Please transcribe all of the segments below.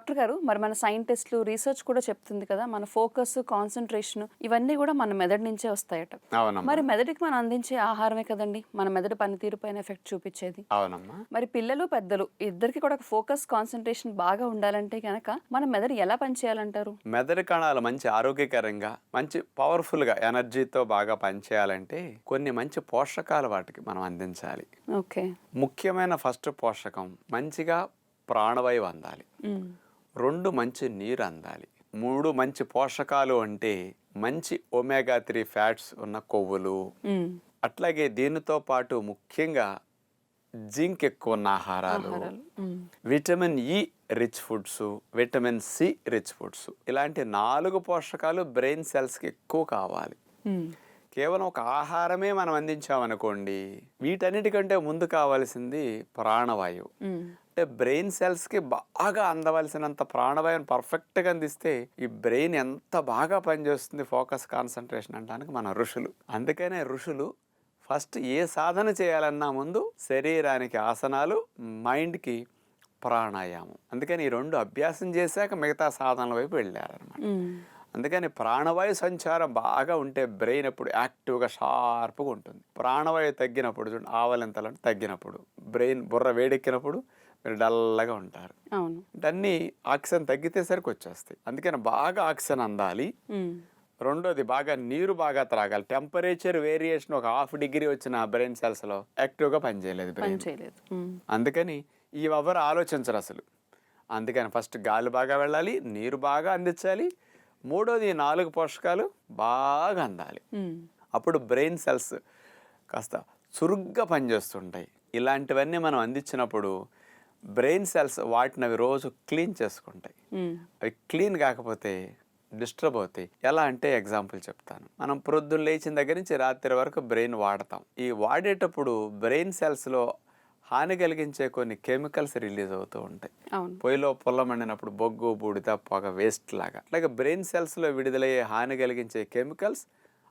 Doctor గారు మరి మన సైంటిస్టులు రీసెర్చ్ కూడా చెప్తుంది కదా మన ఫోకస్ కాన్సన్ట్రేషన్ ఇవన్నీ కూడా మన మెదడు నుంచే వస్తాయట. మరి మెదడుకి మనం అందించే ఆహారమే కదండి? మన మెదడు పనితీరు పైన ఎఫెక్ట్ చూపించేది. అవునమ్మా. మరి పిల్లలు పెద్దలు ఇద్దరికి కూడా ఫోకస్ కాన్సన్ట్రేషన్ బాగా ఉండాలంటే కనుక మన మెదడు ఎలా పనిచేయాలంటారు? మెదడు కణాలు మంచి ఆరోగ్యకరంగా మంచి పవర్ఫుల్గా ఎనర్జీతో బాగా పనిచేయాలంటే కొన్ని మంచి పోషకాలు వాటికి మనం అందించాలి. ఓకే. ముఖ్యమైన ఫస్ట్ పోషకం మంచిగా ప్రాణవాయువు అందాలి. రెండు మంచి నీరు అందాలి మూడు మంచి పోషకాలు అంటే మంచి ఒమేగా త్రీ ఫ్యాట్స్ ఉన్న కొవ్వులు. అట్లాగే దీనితో పాటు ముఖ్యంగా జింక్ ఎక్కువ ఉన్న ఆహారాలు. Vitamin E rich foods vitamin C rich foods ఇలాంటి నాలుగు పోషకాలు బ్రెయిన్ సెల్స్కి ఎక్కువ కావాలి. కేవలం ఒక ఆహారమే మనం అందించామనుకోండి వీటన్నిటికంటే ముందు కావాల్సింది ప్రాణవాయువు. అంటే బ్రెయిన్ సెల్స్కి బాగా అందవలసినంత ప్రాణవాయువుని పర్ఫెక్ట్గా అందిస్తే ఈ బ్రెయిన్ ఎంత బాగా పనిచేస్తుంది ఫోకస్ కాన్సన్ట్రేషన్ అనడానికి మన ఋషులు. అందుకనే ఋషులు ఫస్ట్ ఏ సాధన చేయాలన్నా ముందు శరీరానికి ఆసనాలు మైండ్కి ప్రాణాయామం. అందుకని ఈ రెండు అభ్యాసం చేశాక మిగతా సాధనల వైపు వెళ్ళారనమాట. అందుకని ప్రాణవాయు సంచారం బాగా ఉంటే బ్రెయిన్ ఎప్పుడు యాక్టివ్గా షార్ప్గా ఉంటుంది. ప్రాణవాయు తగ్గినప్పుడు చూడండి ఆవలింతలు తగ్గినప్పుడు బ్రెయిన్ బుర్ర వేడెక్కినప్పుడు మీరు డల్లగా ఉంటారు. అన్నీ ఆక్సిజన్ తగ్గితే సరికి వచ్చేస్తాయి. అందుకని బాగా ఆక్సిజన్ అందాలి. రెండోది బాగా నీరు బాగా త్రాగాలి. టెంపరేచర్ వేరియేషన్ ఒక హాఫ్ డిగ్రీ వచ్చిన బ్రెయిన్ సెల్స్లో యాక్టివ్గా పనిచేయలేదు పని బ్రెయిన్. అందుకని ఈ ఎవరు ఆలోచించరు అసలు. అందుకని ఫస్ట్ గాలి బాగా వెళ్ళాలి నీరు బాగా అందించాలి. మూడోది నాలుగు పోషకాలు బాగా అందాలి. అప్పుడు బ్రెయిన్ సెల్స్ కాస్త చురుగ్గా పనిచేస్తుంటాయి. ఇలాంటివన్నీ మనం అందించినప్పుడు బ్రెయిన్ సెల్స్ వాటిని అవి రోజు క్లీన్ చేసుకుంటాయి. అవి క్లీన్ కాకపోతే డిస్టర్బ్ అవుతాయి. ఎలా అంటే ఎగ్జాంపుల్ చెప్తాను. మనం ప్రొద్దున లేచిన దగ్గర నుంచి రాత్రి వరకు బ్రెయిన్ వాడతాం. ఈ వాడేటప్పుడు బ్రెయిన్ సెల్స్లో హాని కలిగించే కొన్ని కెమికల్స్ రిలీజ్ అవుతూ ఉంటాయి. పొయ్యిలో పొల్ల మండినప్పుడు బొగ్గు బూడిద పొగ వేస్ట్ లాగా. అలాగే బ్రెయిన్ సెల్స్లో విడుదలయ్యే హాని కలిగించే కెమికల్స్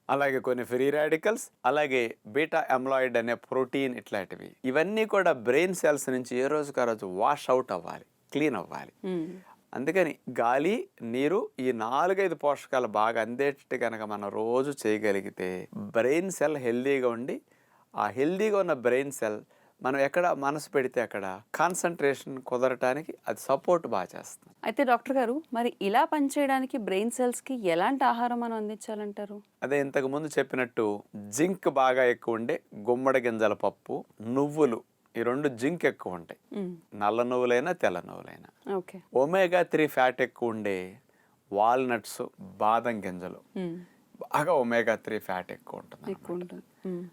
అలాగే కొన్ని ఫ్రీ రాడికల్స్ అలాగే బీటా అమ్లాయిడ్ అనే ప్రోటీన్ ఇట్లాంటివి ఇవన్నీ కూడా బ్రెయిన్ సెల్స్ నుంచి ఏ రోజుకు ఆ రోజు వాష్ అవుట్ అవ్వాలి క్లీన్ అవ్వాలి ఉమ్. అందుకని గాలి నీరు ఈ నాలుగైదు పోషకాలు బాగా అందేటట్టు కనుక మనం రోజు చేయగలిగితే బ్రెయిన్ సెల్ హెల్దీగా ఉండి ఆ హెల్దీగా ఉన్న బ్రెయిన్ సెల్ మనం ఎక్కడ మనసు పెడితే అక్కడ కాన్సన్ట్రేషన్ కుదరటానికి అది సపోర్ట్ బాగా చేస్తుంది. అయితే డాక్టర్ గారు మరి ఇలా పనిచేయడానికి బ్రెయిన్ సెల్స్కి ఎలాంటి ఆహారం మనం అందించాలంటారు? అదే ఇంతకు ముందు చెప్పినట్టు జింక్ బాగా ఎక్కువ ఉండే గుమ్మడి గింజల పప్పు నువ్వులు ఈ రెండు జింక్ ఎక్కువ ఉంటాయి. నల్ల నువ్వులైనా తెల్ల నువ్వులైనా. ఒమేగా త్రీ ఫ్యాట్ ఎక్కువ ఉండే వాల్నట్స్ బాదం గింజలు. బాగా ఒమేగా త్రీ ఫ్యాట్ ఎక్కువ ఉంటుంది.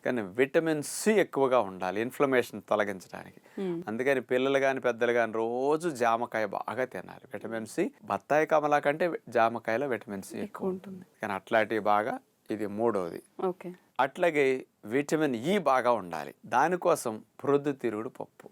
కానీ విటమిన్ సి ఎక్కువగా ఉండాలి ఇన్ఫ్లమేషన్ తొలగించడానికి. అందుకని పిల్లలు కానీ పెద్దలు కానీ రోజు జామకాయ బాగా తినాలి. విటమిన్ సి బత్తాయి కమలా కంటే జామకాయలో విటమిన్ సి ఎక్కువ ఉంటుంది. కానీ అట్లాంటివి బాగా ఇది మూడవది ఓకే. అట్లాగే విటమిన్ ఇ బాగా ఉండాలి. దానికోసం ప్రొద్దుతిరుగుడు పప్పు.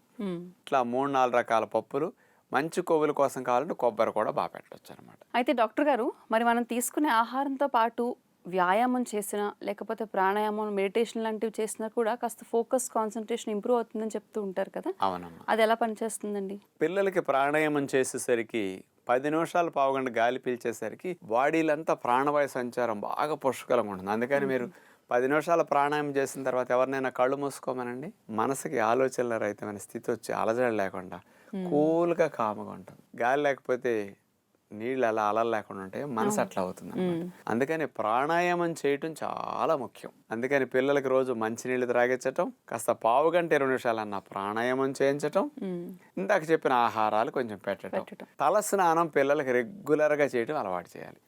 ఇట్లా మూడు నాలుగు రకాల పప్పులు మంచి కొవ్వుల కోసం కావాలంటే కొబ్బరి కూడా బాగా పెట్టవచ్చు అనమాట అయితే డాక్టర్ గారు మరి మనం తీసుకునే ఆహారంతో పాటు వ్యాయామం చేసినా లేకపోతే ప్రాణాయామం మెడిటేషన్ లాంటివి చేసినా కూడా కాస్త ఫోకస్ కాన్సన్ట్రేషన్ ఇంప్రూవ్ అవుతుందని చెప్తూ ఉంటారు కదా? అవునమ్మా. అది ఎలా పనిచేస్తుందండి? పిల్లలకి ప్రాణాయామం చేసేసరికి పది నిమిషాలు పావుగంట గాలి పీల్చేసరికి బాడీలంతా ప్రాణవాయు సంచారం బాగా పుష్కలంగా ఉంటుంది. అందుకని మీరు పది నిమిషాలు ప్రాణాయామం చేసిన తర్వాత ఎవరినైనా కళ్ళు మూసుకోమనండి. మనసుకి ఆలోచనల రహితమైన స్థితి వచ్చి అలజడి లేకుండా కూల్గా కామగా ఉంటుంది. గాలి లేకపోతే నీళ్ళు అలా అలలు లేకుండా ఉంటే మనసు అట్లా అవుతుంది. అందుకని ప్రాణాయామం చేయటం చాలా ముఖ్యం. అందుకని పిల్లలకి రోజు మంచినీళ్ళు త్రాగించటం కాస్త పావు గంట ఇరవై నిమిషాలన్న ప్రాణాయామం చేయించటం. ఇందాక చెప్పిన ఆహారాలు కొంచెం పెట్టడం. తల స్నానం పిల్లలకి రెగ్యులర్గా చేయడం అలవాటు చేయాలి.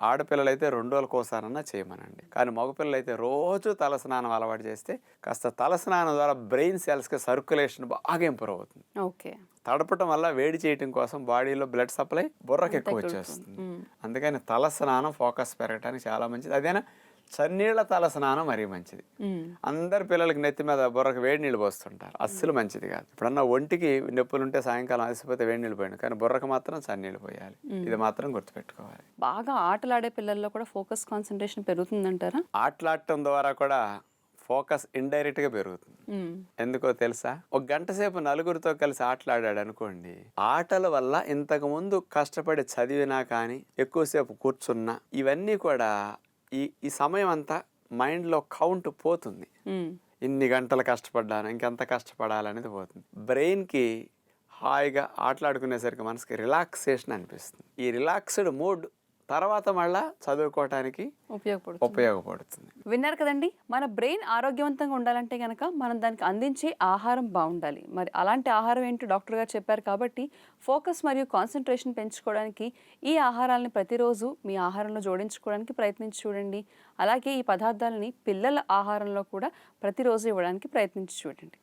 ఆడపిల్లలు అయితే రెండు రోజులకు ఒకసారన్నా చేయమనండి. కానీ మగపిల్లలు అయితే రోజు తల స్నానం అలవాటు చేస్తే కాస్త తల స్నానం ద్వారా బ్రెయిన్ సెల్స్కి సర్క్యులేషన్ బాగా ఇంప్రూవ్ అవుతుంది. ఓకే. తడపటం వల్ల వేడి చేయటం కోసం బాడీలో బ్లడ్ సప్లై బుర్రకి ఎక్కువ వచ్చేస్తుంది. అందుకని తల స్నానం ఫోకస్ పెరగడానికి చాలా మంచిది. అదేనా? చన్నీళ్ళ తల స్నానం మరీ మంచిది. అందరు పిల్లలకి నెత్తి మీద బుర్రకు వేడి నీళ్ళు పోస్తుంటారు. అస్సలు మంచిది కాదు. ఇప్పుడన్నా ఒంటికి నొప్పులు ఉంటే సాయంకాలం అలసిపోతే వేడి నీళ్ళు పోయాను కానీ బుర్రకు మాత్రం చన్నీళ్ళు పోయాలి. ఇది మాత్రం గుర్తుపెట్టుకోవాలి. బాగా ఆటలాడే పిల్లల్లో కూడా ఫోకస్ కాన్సన్ట్రేషన్ పెరుగుతుందంటారా? ఆటలాడటం ద్వారా కూడా ఫోకస్ ఇండైరెక్ట్గా పెరుగుతుంది. ఎందుకో తెలుసా? ఒక గంట సేపు నలుగురితో కలిసి ఆటలాడాడు అనుకోండి ఆటల వల్ల ఇంతకు ముందు కష్టపడి చదివినా కానీ ఎక్కువసేపు కూర్చున్నా ఇవన్నీ కూడా ఈ ఈ సమయం అంతా మైండ్లో కౌంట్ పోతుంది. ఇన్ని గంటలు కష్టపడ్డాను ఇంకెంత కష్టపడాలనేది పోతుంది. బ్రెయిన్కి హాయిగా ఆటలాడుకునేసరికి మనసుకి రిలాక్సేషన్ అనిపిస్తుంది. ఈ రిలాక్స్డ్ మూడ్ తర్వాత మళ్ళా చదువుకోవటానికి ఉపయోగపడుతుంది. ఉపయోగపడుతుంది. విన్నారు కదండి? మన బ్రెయిన్ ఆరోగ్యవంతంగా ఉండాలంటే కనుక మనం దానికి అందించే ఆహారం బాగుండాలి. మరి అలాంటి ఆహారం ఏంటో? డాక్టర్ గారు చెప్పారు కాబట్టి ఫోకస్ మరియు కాన్సన్ట్రేషన్ పెంచుకోవడానికి ఈ ఆహారాలను ప్రతిరోజు మీ ఆహారంలో జోడించుకోవడానికి ప్రయత్నించి చూడండి. అలాగే ఈ పదార్థాలని పిల్లల ఆహారంలో కూడా ప్రతిరోజు ఇవ్వడానికి ప్రయత్నించి చూడండి.